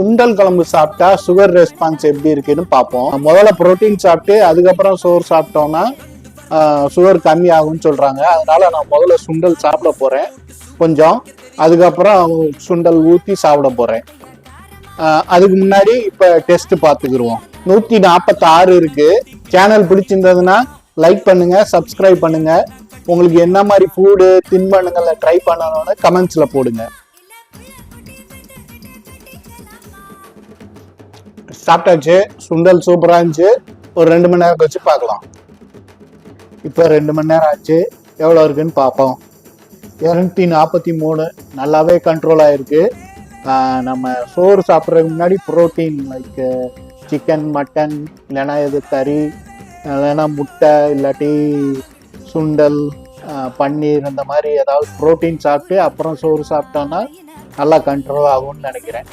சுண்டல் குழம்பு சாப்பிட்டா sugar response எப்படி இருக்குன்னு பார்ப்போம். முதல்ல புரோட்டீன் சாப்பிட்டு அதுக்கப்புறம் சோறு சாப்பிட்டோம்னா சுகர் கம்மி ஆகும்னு சொல்கிறாங்க அதனால நான் முதல்ல சுண்டல் சாப்பிட போகிறேன் கொஞ்சம். அதுக்கப்புறம் சுண்டல் ஊற்றி சாப்பிட போகிறேன் அதுக்கு முன்னாடி இப்போ டெஸ்ட் பார்த்துக்கிருவோம். நூற்றி நாற்பத்தாறு இருக்குது சேனல் பிடிச்சிருந்ததுன்னா லைக் பண்ணுங்கள் சப்ஸ்கிரைப் பண்ணுங்கள் உங்களுக்கு என்ன மாதிரி ஃபுட்டு தின்பண்ணுங்களை ட்ரை பண்ணணும்னு கமெண்ட்ஸில் போடுங்க. சாப்பிட்டாச்சு. சுண்டல் சூப்பராக இருந்துச்சு. ஒரு ரெண்டு மணி நேரம் கழிச்சு பார்க்கலாம். இப்போ ரெண்டு மணி நேரம் ஆச்சு. எவ்வளோ இருக்குன்னு பார்ப்போம். இரநூத்தி நாற்பத்தி மூணு. நல்லாவே கண்ட்ரோல் ஆயிருக்கு. நம்ம சோறு சாப்பிட்றதுக்கு முன்னாடி புரோட்டீன் லைக் சிக்கன் மட்டன் இல்லைன்னா இது கறி இல்லைன்னா முட்டை இல்லாட்டி சுண்டல் பன்னீர் இந்த மாதிரி ஏதாவது புரோட்டீன் சாப்பிட்டு அப்புறம் சோறு சாப்பிட்டோன்னா நல்லா கண்ட்ரோல் ஆகும்னு நினைக்கிறேன்.